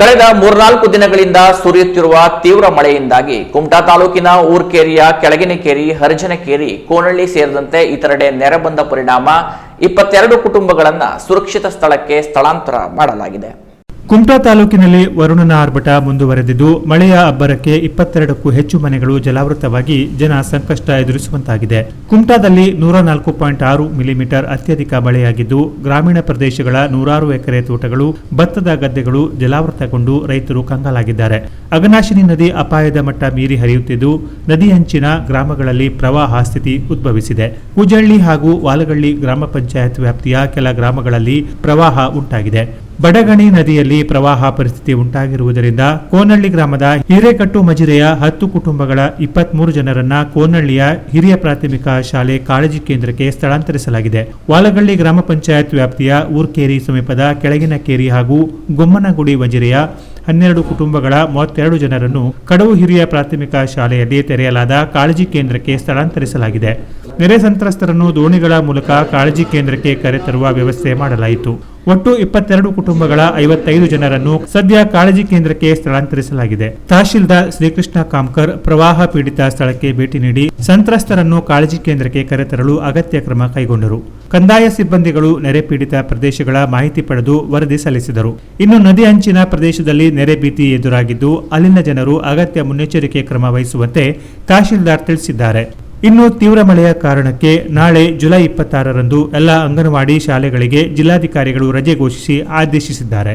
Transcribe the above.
ಕಳೆದ ಮೂರ್ನಾಲ್ಕು ದಿನಗಳಿಂದ ಸುರಿಯುತ್ತಿರುವ ತೀವ್ರ ಮಳೆಯಿಂದಾಗಿ ಕುಮಟಾ ತಾಲೂಕಿನ ಊರ್ಕೇರಿಯ ಕೆಳಗಿನಕೇರಿ, ಹರಿಜನಕೇರಿ, ಕೋನಳ್ಳಿ ಸೇರಿದಂತೆ ಇತರೆಡೆ ನೆರೆ ಬಂದ ಪರಿಣಾಮ ಇಪ್ಪತ್ತೆರಡು ಕುಟುಂಬಗಳನ್ನು ಸುರಕ್ಷಿತ ಸ್ಥಳಕ್ಕೆ ಸ್ಥಳಾಂತರ ಮಾಡಲಾಗಿದೆ. ಕುಮಟಾ ತಾಲೂಕಿನಲ್ಲಿ ವರುಣನ ಆರ್ಭಟ ಮುಂದುವರೆದಿದ್ದು, ಮಳೆಯ ಅಬ್ಬರಕ್ಕೆ ಇಪ್ಪತ್ತೆರಡಕ್ಕೂ ಹೆಚ್ಚು ಮನೆಗಳು ಜಲಾವೃತವಾಗಿ ಜನ ಸಂಕಷ್ಟ ಎದುರಿಸುವಂತಾಗಿದೆ. ಕುಮಟಾದಲ್ಲಿ ನೂರ ನಾಲ್ಕು ಪಾಯಿಂಟ್ ಆರು ಮಿಲಿಮೀಟರ್ ಅತ್ಯಧಿಕ ಮಳೆಯಾಗಿದ್ದು, ಗ್ರಾಮೀಣ ಪ್ರದೇಶಗಳ ನೂರಾರು ಎಕರೆ ತೋಟಗಳು, ಭತ್ತದ ಗದ್ದೆಗಳು ಜಲಾವೃತಗೊಂಡು ರೈತರು ಕಂಗಾಲಾಗಿದ್ದಾರೆ. ಅಗನಾಶಿನಿ ನದಿ ಅಪಾಯದ ಮಟ್ಟ ಮೀರಿ ಹರಿಯುತ್ತಿದ್ದು, ನದಿ ಅಂಚಿನ ಗ್ರಾಮಗಳಲ್ಲಿ ಪ್ರವಾಹ ಸ್ಥಿತಿ ಉದ್ಭವಿಸಿದೆ. ಕೂಜಳ್ಳಿ ಹಾಗೂ ವಾಲಗಳ್ಳಿ ಗ್ರಾಮ ಪಂಚಾಯತ್ ವ್ಯಾಪ್ತಿಯ ಕೆಲ ಗ್ರಾಮಗಳಲ್ಲಿ ಪ್ರವಾಹ ಉಂಟಾಗಿದೆ. ಬಡಗಣಿ ನದಿಯಲ್ಲಿ ಪ್ರವಾಹ ಪರಿಸ್ಥಿತಿ ಉಂಟಾಗಿರುವುದರಿಂದ ಕೋನಳ್ಳಿ ಗ್ರಾಮದ ಹಿರೇಕಟ್ಟು ಮಜಿರೆಯ ಹತ್ತು ಕುಟುಂಬಗಳ ಇಪ್ಪತ್ಮೂರು ಜನರನ್ನ ಕೋನಳ್ಳಿಯ ಹಿರಿಯ ಪ್ರಾಥಮಿಕ ಶಾಲೆ ಕಾಳಜಿ ಕೇಂದ್ರಕ್ಕೆ ಸ್ಥಳಾಂತರಿಸಲಾಗಿದೆ. ವಾಲಗಳ್ಳಿ ಗ್ರಾಮ ಪಂಚಾಯತ್ ವ್ಯಾಪ್ತಿಯ ಊರ್ಕೇರಿ ಸಮೀಪದ ಕೆಳಗಿನ ಕೇರಿ ಹಾಗೂ ಗೊಮ್ಮನಗುಡಿ ಮಜಿರೆಯ ಹನ್ನೆರಡು ಕುಟುಂಬಗಳ ಮೂವತ್ತೆರಡು ಜನರನ್ನು ಕಡವು ಹಿರಿಯ ಪ್ರಾಥಮಿಕ ಶಾಲೆಯಲ್ಲಿ ತೆರೆಯಲಾದ ಕಾಳಜಿ ಕೇಂದ್ರಕ್ಕೆ ಸ್ಥಳಾಂತರಿಸಲಾಗಿದೆ. ನೆರೆ ಸಂತ್ರಸ್ತರನ್ನು ದೋಣಿಗಳ ಮೂಲಕ ಕಾಳಜಿ ಕೇಂದ್ರಕ್ಕೆ ಕರೆತರುವ ವ್ಯವಸ್ಥೆ ಮಾಡಲಾಯಿತು. ಒಟ್ಟು ಇಪ್ಪತ್ತೆರಡು ಕುಟುಂಬಗಳ ಐವತ್ತೈದು ಜನರನ್ನು ಸದ್ಯ ಕಾಳಜಿ ಕೇಂದ್ರಕ್ಕೆ ಸ್ಥಳಾಂತರಿಸಲಾಗಿದೆ. ತಹಶೀಲ್ದಾರ್ ಶ್ರೀಕೃಷ್ಣ ಕಾಮ್ಕರ್ ಪ್ರವಾಹ ಪೀಡಿತ ಸ್ಥಳಕ್ಕೆ ಭೇಟಿ ನೀಡಿ ಸಂತ್ರಸ್ತರನ್ನು ಕಾಳಜಿ ಕೇಂದ್ರಕ್ಕೆ ಕರೆತರಲು ಅಗತ್ಯ ಕ್ರಮ ಕೈಗೊಂಡರು. ಕಂದಾಯ ಸಿಬ್ಬಂದಿಗಳು ನೆರೆ ಪೀಡಿತ ಪ್ರದೇಶಗಳ ಮಾಹಿತಿ ಪಡೆದು ವರದಿ ಸಲ್ಲಿಸಿದರು. ಇನ್ನು ನದಿ ಅಂಚಿನ ಪ್ರದೇಶದಲ್ಲಿ ನೆರೆ ಭೀತಿ ಎದುರಾಗಿದ್ದು, ಅಲ್ಲಿನ ಜನರು ಅಗತ್ಯ ಮುನ್ನೆಚ್ಚರಿಕೆ ಕ್ರಮ ವಹಿಸುವಂತೆ ತಹಶೀಲ್ದಾರ್ ತಿಳಿಸಿದ್ದಾರೆ. ಇನ್ನು ತೀವ್ರ ಮಳೆಯ ಕಾರಣಕ್ಕೆ ನಾಳೆ ಜುಲೈ ಇಪ್ಪತ್ತಾರರಂದು ಎಲ್ಲ ಅಂಗನವಾಡಿ ಶಾಲೆಗಳಿಗೆ ಜಿಲ್ಲಾಧಿಕಾರಿಗಳು ರಜೆ ಘೋಷಿಸಿ ಆದೇಶಿಸಿದ್ದಾರೆ.